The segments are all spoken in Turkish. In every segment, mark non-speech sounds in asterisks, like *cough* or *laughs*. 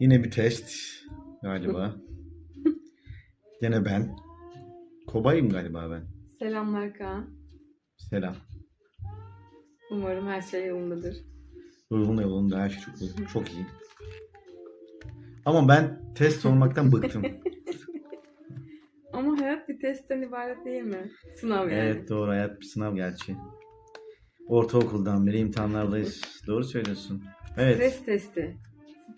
Yine bir test galiba. *laughs* Gene ben. Kobayım galiba ben. Selamlar Kaan. Selam. Umarım her şey yolundadır. Yolunda yolunda her şey çok. Çok iyi. Ama ben test olmaktan bıktım. *laughs* Ama hayat bir testten ibaret değil mi? Sınav yani. evet doğru hayat bir sınav gerçi. Ortaokuldan beri imtihanlardayız. Doğru söylüyorsun. Evet. Stres testi.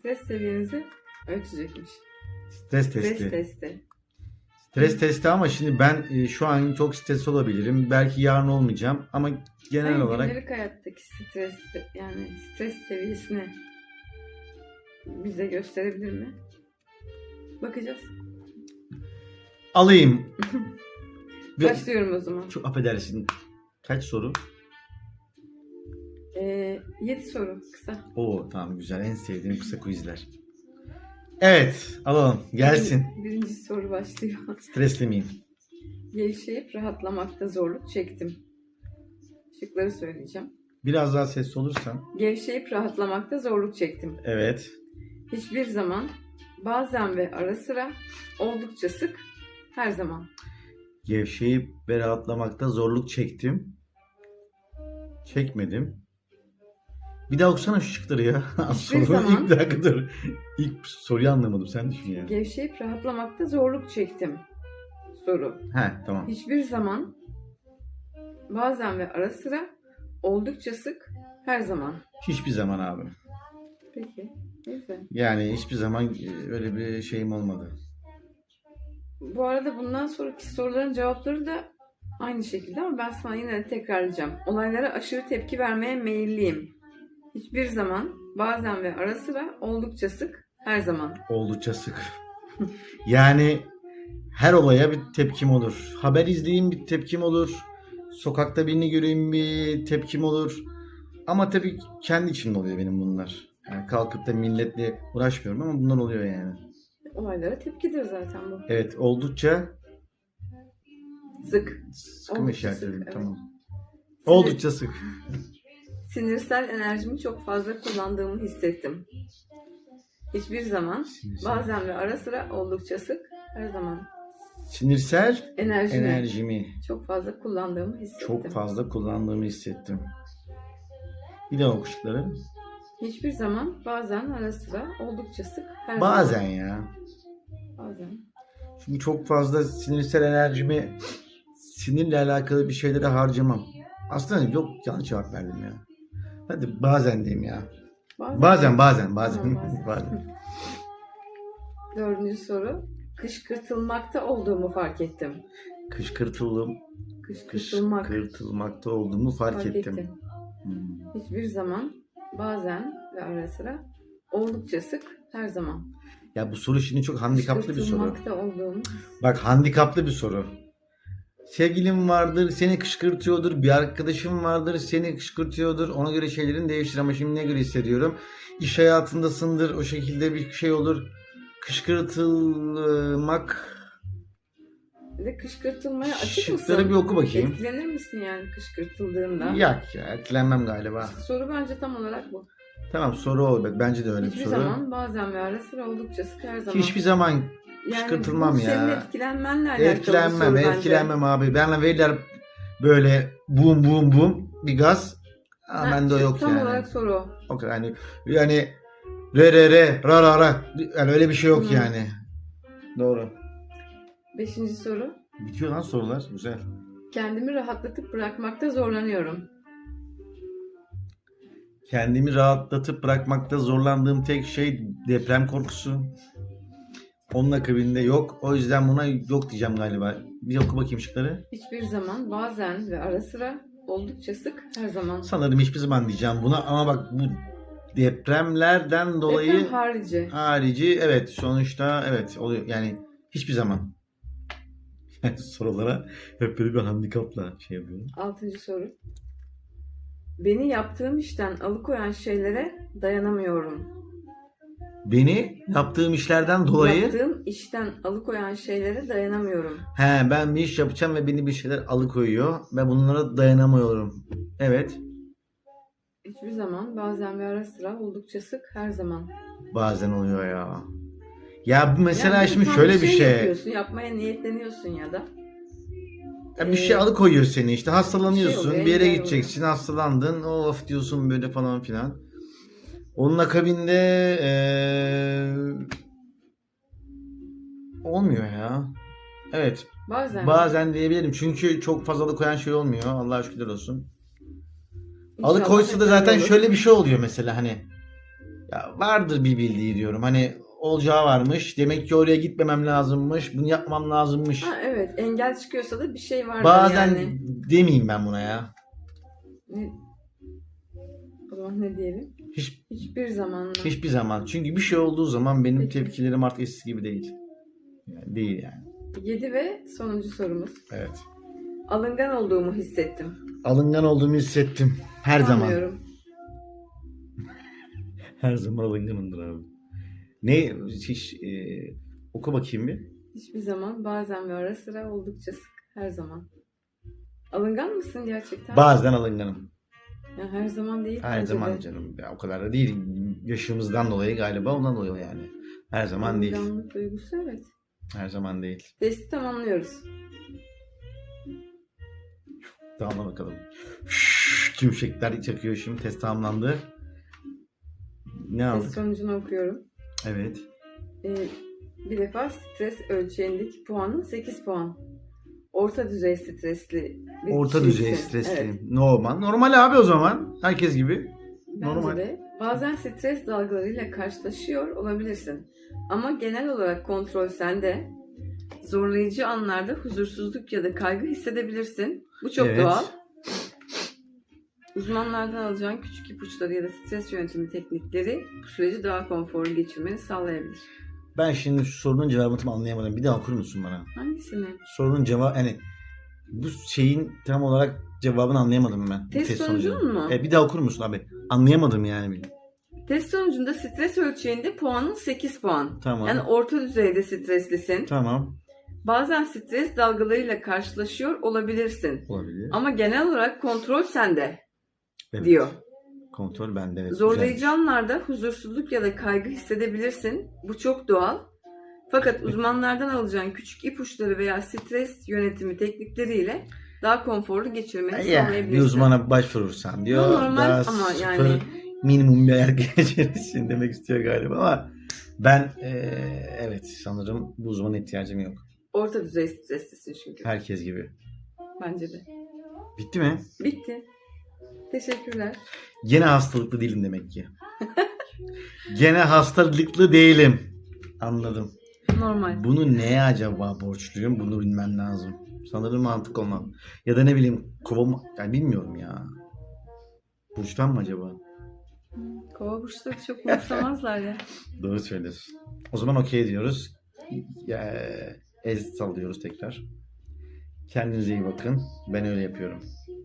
Stres seviyenizi ölçecekmiş. Stres Stres testi. testi. Stres testi ama şimdi ben e, şu an çok stresli olabilirim. Belki yarın olmayacağım ama genel Hayır, olarak gündelik hayattaki stres yani stres seviyesini bize gösterebilir mi? Bakacağız. alayım. *laughs* Başlıyorum o zaman. Çok affedersin. Kaç soru? Ee, 7 soru kısa. Oo tamam güzel. En sevdiğim kısa quizler. Evet alalım. Gelsin. Birin- Birinci soru başlıyor. *laughs* Stresli miyim? Gevşeyip rahatlamakta zorluk çektim. Şıkları söyleyeceğim. Biraz daha sesli olursan. Gevşeyip rahatlamakta zorluk çektim. Evet. Hiçbir zaman, bazen ve ara sıra, oldukça sık, her zaman. Gevşeyip ve rahatlamakta zorluk çektim. Çekmedim. Bir daha okusana şu şıkları ya. *laughs* Hiçbir zaman- İlk dakika dur. İlk soruyu anlamadım. Sen düşün ya. Gevşeyip rahatlamakta zorluk çektim. Soru. He tamam. Hiçbir zaman, bazen ve ara sıra, oldukça sık, her zaman. Hiçbir zaman abi. Peki. Neyse. Yani hiçbir zaman e, öyle bir şeyim olmadı. Bu arada bundan sonraki soruların cevapları da aynı şekilde ama ben sana yine de tekrarlayacağım. Olaylara aşırı tepki vermeye meyilliyim. Hiçbir zaman, bazen ve ara sıra, oldukça sık, her zaman. Oldukça sık. yani her olaya bir tepkim olur. Haber izleyeyim bir tepkim olur. Sokakta birini göreyim bir tepkim olur. Ama tabii kendi içimde oluyor benim bunlar. Yani kalkıp da milletle uğraşmıyorum ama bunlar oluyor yani. Olaylara tepkidir zaten bu. Evet oldukça Sık. sıkı mı işaretledim? sık, evet. Tamam. Oldukça sık. Sinirsel enerjimi çok fazla kullandığımı hissettim. Hiçbir zaman, bazen ve ara sıra, oldukça sık, her zaman. Sinirsel Enerjimi enerjimi çok fazla kullandığımı hissettim. çok fazla kullandığımı hissettim. Bir daha okuşları. Hiçbir zaman, bazen, ara sıra, oldukça sık, her Bazen zaman. ya. Bazen. Çünkü çok fazla sinirsel enerjimi sinirle alakalı bir şeylere harcamam. Aslında yok yanlış cevap verdim ya. Hadi bazen diyeyim ya. Bazen. Bazen bazen bazen. *laughs* Bazen. bazen. Dördüncü soru. Kışkırtılmakta olduğumu fark ettim. Kışkırtıldım. Kışkırtılmak. Kışkırtılmakta olduğumu fark, fark ettim. ettim. Hmm. Hiçbir zaman, bazen ve ara sıra, oldukça sık, her zaman. Ya bu soru şimdi çok handikaplı bir soru. Olduğumu Bak handikaplı bir soru. Sevgilin vardır, seni kışkırtıyordur. Bir arkadaşın vardır, seni kışkırtıyordur. Ona göre şeylerin değişir ama şimdi ne göre hissediyorum? İş hayatındasındır, o şekilde bir şey olur. Kışkırtılmak... Bir de kışkırtılmaya açık mısın? Şıkları bir oku bakayım. Etkilenir misin yani kışkırtıldığında? Yak ya, etkilenmem galiba. Soru bence tam olarak bu. Tamam soru o. Bence de öyle bir Hiçbir soru. zaman, bazen ve ara sıra oldukça sık her zaman. Hiçbir zaman yani kışkırtılmam bu Senin ya. etkilenmenle alakalı etkilenmem, etkilenmem abi. Bana verirler böyle bum bum bum bir gaz. Ama Ha, bende o yok tam yani. olarak soru o. O kadar yani yani re re re ra ra ra yani öyle bir şey yok Hı. yani. Doğru. Beşinci soru. Bitiyor lan sorular. Güzel. Kendimi rahatlatıp bırakmakta zorlanıyorum. Kendimi rahatlatıp bırakmakta zorlandığım tek şey deprem korkusu. Onun akabinde yok. O yüzden buna yok diyeceğim galiba. Bir oku bakayım şıkları. Hiçbir zaman, bazen ve ara sıra, oldukça sık, her zaman. Sanırım hiçbir zaman diyeceğim buna ama bak bu depremlerden dolayı Deprem harici. harici evet sonuçta evet oluyor yani hiçbir zaman. *laughs* Sorulara hep böyle bir handikapla şey yapıyorum. Altıncı soru. Beni yaptığım işten alıkoyan şeylere dayanamıyorum. Beni yaptığım işlerden dolayı Yaptığım işten alıkoyan şeylere dayanamıyorum. he ben bir iş yapacağım ve beni bir şeyler alıkoyuyor ve bunlara dayanamıyorum. Evet. Hiçbir zaman, bazen ve ara sıra, oldukça sık, her zaman. Bazen oluyor ya. Ya bu mesela Yani şimdi şöyle bir şey. Yapıyorsun, yapmaya niyetleniyorsun ya da. Ya bir şey alıkoyuyor seni işte hastalanıyorsun Bir şey oluyor, bir yere gideceksin hastalandın of diyorsun böyle falan filan. Onun akabinde eee, olmuyor ya. Evet Bazen. bazen diyebilirim çünkü çok fazla alıkoyan şey olmuyor Allah'a şükürler olsun. İnşallah Alıkoysa da zaten olur. şöyle bir şey oluyor mesela hani ya vardır bir bildiği diyorum hani olacağı varmış demek ki oraya gitmemem lazımmış bunu yapmam lazımmış. Ha, evet engel çıkıyorsa da bir şey var Bazen yani. demeyeyim ben buna ya. Ne- O zaman ne diyelim? Hiç Hiçbir zaman mı? Hiçbir zaman. Çünkü bir şey olduğu zaman benim Peki. tepkilerim artık eskisi gibi değil. Yani değil yani. 7 ve sonuncu sorumuz. Evet. Alıngan olduğumu hissettim. Alıngan olduğumu hissettim. Her zaman. Sanmıyorum. *laughs* Her zaman alınganımdır abi. Ne hiç e, oku bakayım bir. Hiçbir zaman, bazen ve ara sıra, oldukça sık, her zaman. Alıngan mısın gerçekten? Bazen alınganım. Ya her zaman değil. Her bence zaman de. canım. Ya, o kadar da değil. Yaşımızdan dolayı galiba ondan dolayı yani. Her zaman değil. Alınganlık duygusu evet. Her zaman değil. Testi tamamlıyoruz. Tamam bakalım. Tümşekler çakıyor şimdi. Test tamamlandı. Ne Test aldık? sonucunu okuyorum. Evet. Ee, bir defa stres ölçeğindeki puanın 8 puan. Orta düzey stresli bir Orta kişisin. düzey stresli. Evet, Normal. Normal abi o zaman. Herkes gibi. bence Normal. de. Bazen stres dalgalarıyla karşılaşıyor olabilirsin. Ama genel olarak kontrol sende. Zorlayıcı anlarda huzursuzluk ya da kaygı hissedebilirsin. Bu çok Evet. doğal. Uzmanlardan alacağın küçük ipuçları ya da stres yönetimi teknikleri bu süreci daha konforlu geçirmeni sağlayabilir. Ben şimdi şu sorunun cevabını tam anlayamadım. Bir daha okur musun bana? Hangisini? Sorunun cevabı hani bu şeyin tam olarak cevabını anlayamadım ben. Bu Test sonucunu. mu? E, bir daha okur musun abi? Anlayamadım yani. Test sonucunda stres ölçeğinde puanın 8 puan. Tamam. Yani orta düzeyde streslisin. Tamam. Bazen stres dalgalarıyla karşılaşıyor olabilirsin. Olabilir. Ama genel olarak kontrol sende Evet. diyor. Kontrol bende. Evet. Zorlayıcı güzelmiş. anlarda huzursuzluk ya da kaygı hissedebilirsin. Bu çok doğal. Fakat *laughs* uzmanlardan alacağın küçük ipuçları veya stres yönetimi teknikleriyle daha konforlu geçirmeni Ya, sağlayabilirsin. bir uzmana başvurursan diyor. Bu normal daha ama sıfır, yani- minimum bir hayat *laughs* geçirirsin demek istiyor galiba ama ben eee, evet sanırım bu uzmana ihtiyacım yok. Orta düzey streslisin çünkü. Herkes gibi. Bence de. Bitti mi? Bitti. Teşekkürler. Gene hastalıklı değilim demek ki. Gene hastalıklı değilim. Anladım. Normal. Bunu neye acaba borçluyum? Bunu bilmem lazım. Sanırım mantık olmam. Ya da ne bileyim kovam... Yani bilmiyorum ya. Burçtan mı acaba? Kova burçları çok umursamazlar ya. *laughs* Doğru söylüyorsun. O zaman okey diyoruz. Ya, ez sallıyoruz tekrar. Kendinize iyi bakın. Ben öyle yapıyorum.